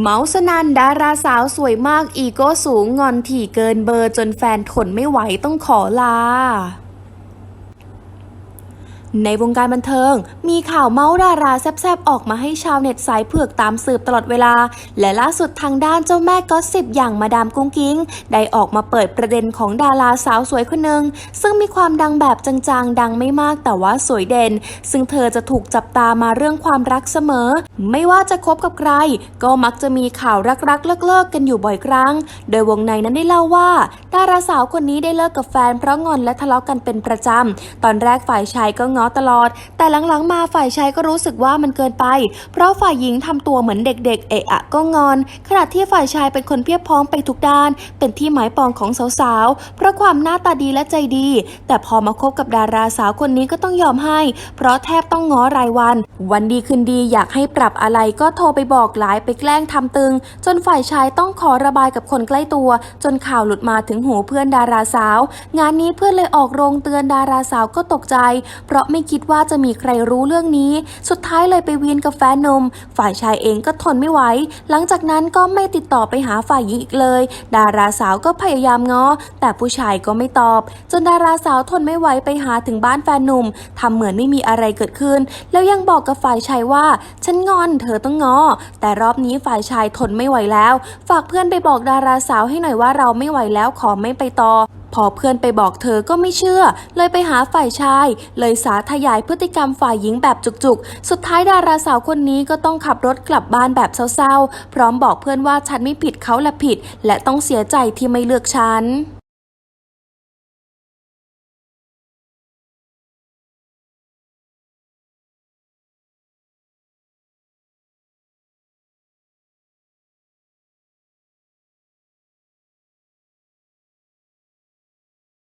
เมาส์สนันดาราสาวสวยมากอีโก้สูงงอนถี่เกินเบอร์จนแฟนทนไม่ไหวต้องขอลา ในวงการบันเทิง มีข่าวเมาส์ดาราแซบๆ ออกมาให้ชาวเน็ตสายเผือกตามสืบตลอดเวลา และล่าสุดทางด้านเจ้าแม่ก็สิบอย่างมาดามกุ้งกิ้ง ได้ออกมาเปิดประเด็นของดาราสาวสวยคนหนึ่งซึ่งมีความดังแบบจางๆ ดังไม่มากแต่ว่าสวยเด่น ซึ่งเธอจะถูกจับตามาเรื่องความรักเสมอ ไม่ว่าจะคบกับใคร ก็มักจะมีข่าวรักๆเลิกๆกันอยู่บ่อยครั้ง โดยวงในนั้นได้เล่าว่า ดาราสาวคนนี้ได้เลิกกับแฟนเพราะงอนและทะเลาะกันเป็นประจำตอนแรกฝ่ายชายก็งอตลอด แต่หลังๆมาฝ่ายชายก็รู้สึกว่ามันเกินไป เพราะฝ่ายหญิงทำตัวเหมือนเด็กๆ เอะอะก็งอน ขณะที่ฝ่ายชายเป็นคนเพียบพร้อมไปทุกด้าน เป็นที่หมายปองของสาวๆ เพราะความหน้าตาดีและใจดี แต่พอมาคบกับดาราสาวคนนี้ก็ต้องยอมให้ เพราะแทบต้องง้อรายวัน วันดีคืนดีอยากให้ปรับอะไรก็โทรไปบอกไลน์ไปแกล้งทำตึง จนฝ่ายชายต้องขอระบายกับคนใกล้ตัว จนข่าวหลุดมาถึงหูเพื่อนดาราสาว งานนี้เพื่อนเลยออกโรงเตือนดาราสาวก็ตกใจ เพราะไม่คิดว่าจะมีใครรู้เรื่องนี้ สุดท้ายเลยไปเวียนกับแฟนนม ฝ่ายชายเองก็ทนไม่ไหว หลังจากนั้นก็ไม่ติดต่อไปหาฝ่ายหญิงอีกเลย ดาราสาวก็พยายามง้อ แต่ผู้ชายก็ไม่ตอบ จนดาราสาวทนไม่ไหวไปหาถึงบ้านแฟนหนุ่มทำเหมือนไม่มีอะไรเกิดขึ้น แล้วยังบอกกับฝ่ายชายว่า ฉันงอนเธอต้องง้อ แต่รอบนี้ฝ่ายชายทนไม่ไหวแล้ว ฝากเพื่อนไปบอกดาราสาวให้หน่อยว่าเราไม่ไหวแล้วขอไม่ไปต่อ พอเพื่อนไปบอกเธอก็ไม่เชื่อ เลยไปหาฝ่ายชาย เลยสาธยายพฤติกรรมฝ่ายหญิงแบบจุกๆ สุดท้ายดาราสาวคนนี้ก็ต้องขับรถกลับบ้านแบบเศร้าๆ พร้อมบอกเพื่อนว่าฉันไม่ผิดเขาและผิด และต้องเสียใจที่ไม่เลือกฉัน